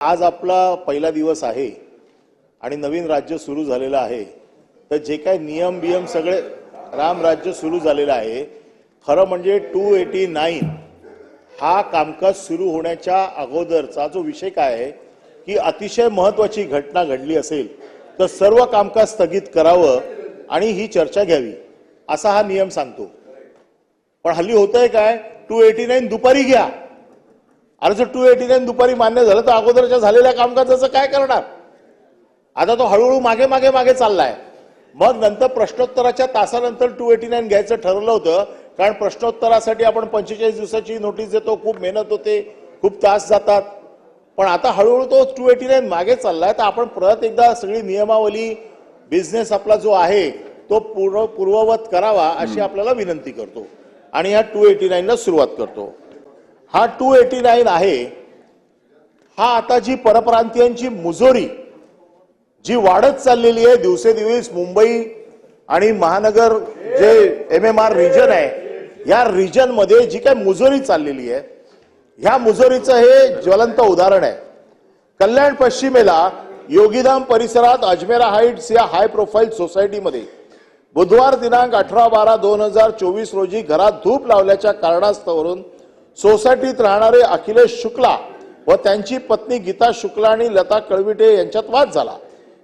आज आपला पहिला दिवस आहे आणि नवीन राज्य सुरू झालेलं आहे. तर जे काय नियम बियम सगळे राम राज्य सुरू झालेलं आहे. खरं म्हणजे टू एटी नाईन हा कामकाज सुरू होण्याच्या अगोदरचा जो विषय काय आहे की अतिशय महत्वाची घटना घडली असेल तर सर्व कामकाज स्थगित करावं आणि ही चर्चा घ्यावी असा हा नियम सांगतो. पण हल्ली होतंय काय टू एटी नाईन दुपारी घ्या. अरे जर टू एटी नाईन दुपारी मान्य झालं तर अगोदरच्या झालेल्या कामकाजाचं काय करणार? आता तो हळूहळू मागे मागे मागे चाललाय. मग नंतर प्रश्नोत्तराच्या तासानंतर टू एटी नाईन घ्यायचं ठरवलं होतं कारण प्रश्नोत्तरासाठी आपण पंचेचाळीस दिवसाची नोटीस देतो खूप मेहनत होते खूप तास जातात. पण आता हळूहळू तो टू एटी नाईन मागे चाललाय तर आपण परत एकदा सगळी नियमावली बिझनेस आपला जो आहे तो पूर्व पूर्ववत करावा अशी आपल्याला विनंती करतो. आणि ह्या टू एटी नाईनला सुरुवात करतो. हा टू एटी नाईन आहे हा आता जी परप्रांतीयांची मुजोरी जी वाढत चाललेली आहे दिवसेदिवस मुंबई आणि महानगर जे एम एम आर रिजन आहे या रिजनमध्ये जी काही मुजोरी चाललेली आहे ह्या मुजोरीचं हे ज्वलंत उदाहरण आहे. कल्याण पश्चिमेला योगीधाम परिसरात अजमेरा हाईट्स या हाय प्रोफाईल सोसायटीमध्ये बुधवार दिनांक अठरा बारा दोन हजार चोवीस रोजी घरात धूप लावल्याच्या कारणास्तवरून सोसायटीत राहणारे अखिलेश शुक्ला व त्यांची पत्नी गीता शुक्ला आणि लता कळविटे यांच्यात वाद झाला.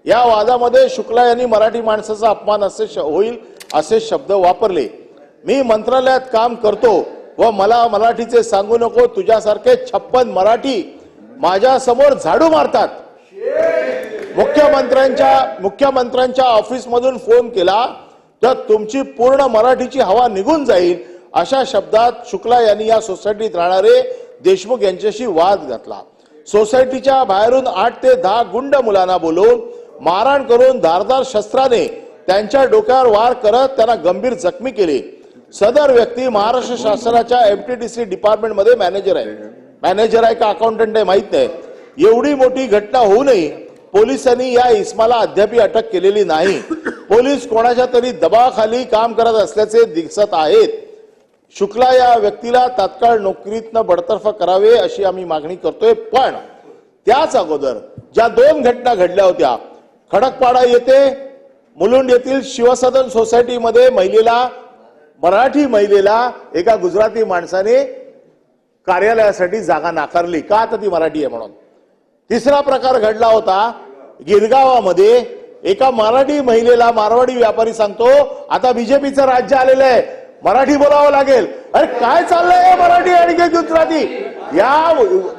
या वादामध्ये शुक्ला यांनी मराठी माणसाचा अपमान असे श- होईल असे शब्द वापरले. मी मंत्रालयात काम करतो व मला मराठीचे सांगू नको तुझ्यासारखे छप्पन मराठी माझ्यासमोर झाडू मारतात. मुख्यमंत्र्यांच्या मुख्यमंत्र्यांच्या ऑफिसमधून फोन केला तर तुमची पूर्ण मराठीची हवा निघून जाईल अशा शब्दात शुक्ला यांनी या सोसायटीत राहणारे देशमुख यांच्याशी वाद घातला. सोसायटीच्या बाहेरून आठ ते दहा गुंड मुलांना बोलवून मारहाण करून धारदार शस्त्राने त्यांच्या डोक्यावर वार करत त्यांना गंभीर जखमी केले. सदर व्यक्ती महाराष्ट्र शासनाच्या एमटीडीसी डिपार्टमेंटमध्ये मॅनेजर आहे. मॅनेजर आहे का अकाउंटंट आहे माहीत नाही. एवढी मोठी घटना होऊनही पोलिसांनी या इस्माला अद्याप अटक केलेली नाही. पोलीस कोणाच्या तरी दबावाखाली काम करत असल्याचे दिसत आहेत. शुक्ला या व्यक्तीला तात्काळ नोकरीतनं बडतर्फ करावे अशी आम्ही मागणी करतोय. पण त्याच अगोदर ज्या दोन घटना घडल्या होत्या खडकपाडा येथे मुलुंड येथील शिवसदन सोसायटीमध्ये महिलेला मराठी महिलेला एका गुजराती माणसाने कार्यालयासाठी जागा नाकारली. का आता ती मराठी आहे म्हणून? तिसरा प्रकार घडला होता गिरगावामध्ये एका मराठी महिलेला मारवाडी व्यापारी सांगतो आता बीजेपीचं राज्य आलेलं आहे. मराठी बोलावं लागेल. अरे काय चाललंय मराठी आणि गुजराती? या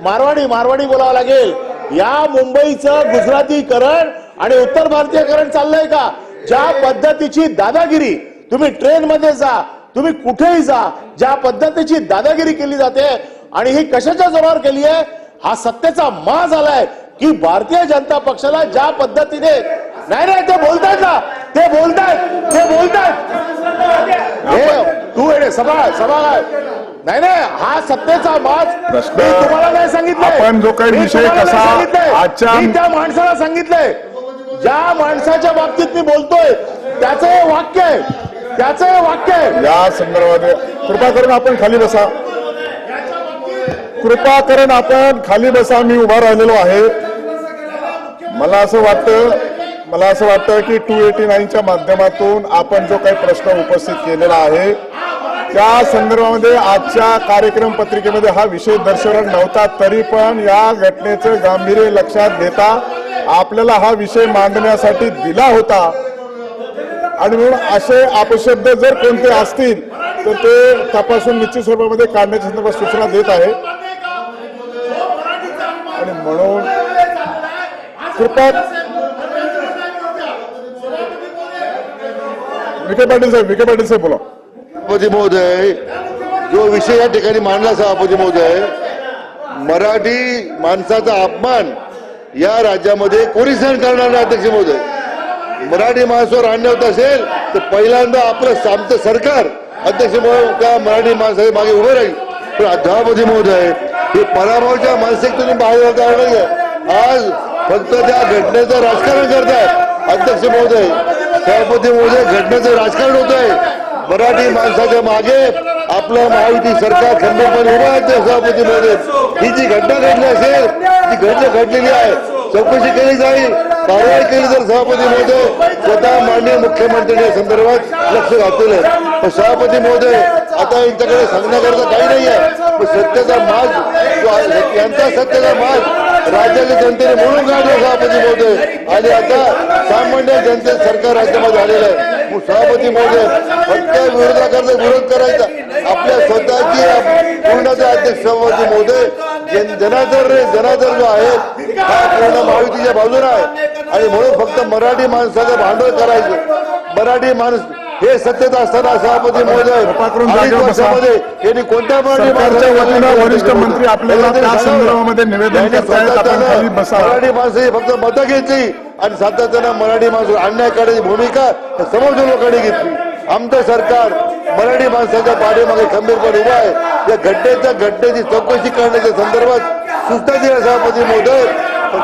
मारवाडी मारवाडी बोलावं लागेल. या मुंबईचं गुजरातीकरण आणि उत्तर भारतीयकरण चाललंय का? ज्या पद्धतीची दादागिरी तुम्ही ट्रेन मध्ये जा तुम्ही कुठेही जा ज्या पद्धतीची दादागिरी केली जाते आणि ही कशाच्या जोरावर केली आहे? हा सत्तेचा मा झालाय की भारतीय जनता पक्षाला ज्या पद्धतीने नाही नाही ते बोलतायत ना. ते बोलतायत ते बोलतायत हे तू येणे सभा सभा नाही नाही हा सत्तेचा माज प्रश्न- तुम्हाला नाही सांगितलं आपण जो काही विषय कसा आजच्या- त्या माणसाला सांगितलंय. ज्या माणसाच्या बाबतीत मी बोलतोय त्याचं हे वाक्य आहे. त्याचं हे वाक्य आहे. या संदर्भात कृपा करून आपण खाली बसा. कृपा करून आपण खाली बसा. मी उभा राहिलेलो आहे. मला असं वाटतं मला असं वाटतं की टू एटी नाईनच्या माध्यमातून आपण जो काही प्रश्न उपस्थित केलेला आहे त्या संदर्भामध्ये आजच्या कार्यक्रम पत्रिकेमध्ये हा विषय दर्शवला नव्हता तरी पण या घटनेचं गांभीर्य लक्षात घेता आपल्याला हा विषय मांडण्यासाठी दिला होता. आणि म्हणून असे अपशब्द जर कोणते असतील तर ते तपासून निश्चित स्वरूपामध्ये काढण्याच्या संदर्भात सूचना देत आहे. आणि म्हणून कृपा विखे पाटील साहेब विखे पाटील साहेब बोला. सभापती महोदय जो विषय या ठिकाणी मांडला सभापती महोदय मराठी माणसाचा अपमान या राज्यामध्ये कोणी सहन करणार नाही अध्यक्ष महोदय? मराठी माणसावर आणण्यात होत असेल तर पहिल्यांदा आपलं आमचं सरकार अध्यक्ष महोदय त्या मराठी माणसाच्या मागे उभं राहील. पण सभापती महोदय हे पराभवाच्या मानसिकतेतून बाहेर नाही आज फक्त त्या घटनेचं राजकारण करतात अध्यक्ष महोदय. सभापती महोदय घटनेचं राजकारण होत आहे मराठी माणसाच्या मागे आपलं महायुती सरकार खंबीरपणे उभं आहे ते सभापती महोदय ही जी घटना घडली असेल ती घटना घडलेली आहे. चौकशी केली जाईल. कारवाई केली तर सभापती महोदय स्वतः माननीय मुख्यमंत्र्यांनी या संदर्भात लक्ष घातलेलं आहे. पण सभापती महोदय आता यांच्याकडे सांगण्याकरता काही नाही आहे. पण सत्याचा माज यांचा सत्याचा माज राज्याच्या जनतेने म्हणून काढलं सभापती महोदय. आणि आता सामान्य जनते सरकार राज्यामध्ये आलेलं आहे. सभापती महोदय फक्त विरोधाकरता विरोध करायचा. आपल्या स्वतःची पूर्णचा अध्यक्ष सभापती महोदय जनाधर जनाधर जो आहे हा पूर्ण महायुतीच्या बाजूला आहे. आणि म्हणून फक्त मराठी माणसाचं भांडवल करायचं. मराठी माणूस हे सत्तेत असताना सभापती महोदय अडीच. वर्षामध्ये यांनी कोणत्या वरिष्ठ मंत्री आपल्याला. मराठी माणसं ही फक्त मतं घेतली आणि सातत्यानं मराठी माणसं अन्याय करण्याची भूमिका समोरच्या लोकांनी घेतली आमचं सरकार मराठी माणसाच्या पाठीमागे खंबीरपणे उभा आहे या घटनेच्या घटनेची चौकशी करण्याच्या संदर्भात सूचना दिल्या सभापती महोदय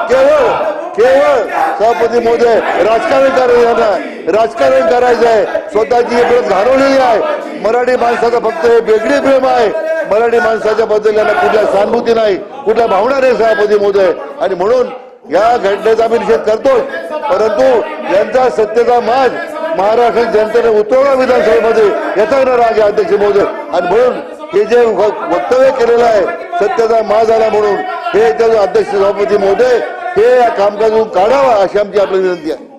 केवळ केवळ सभापती महोदय राजकारण करायचं नाही राजकारण करायचं आहे. स्वतःची एक प्रत घालवलेली आहे. मराठी माणसाचं फक्त हे वेगळी प्रेम आहे. मराठी माणसाच्या बद्दल यांना कुठल्या सहानुभूती नाही कुठल्या भावना नाही सभापती महोदय. आणि म्हणून या घटनेचा आम्ही निषेध करतो परंतु यांचा सत्तेचा माज महाराष्ट्र जनतेने उतरवला विधानसभेमध्ये. याचा न आहे अध्यक्ष महोदय. आणि म्हणून हे जे वक्तव्य केलेलं आहे सत्तेचा माज आला म्हणून हे त्याचं अध्यक्ष सभापती महोदय हे या कामकाजून काढावा अशी आमची आपली विनंती आहे.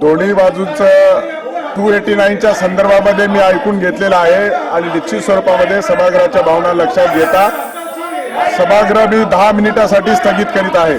दोन्ही बाजूचं टू एटी नाईनच्या संदर्भामध्ये मी ऐकून घेतलेलं आहे आणि निश्चित स्वरूपामध्ये सभागृहाच्या भावना लक्षात घेता सभागृह मी दहा मिनिटासाठी स्थगित करीत आहे.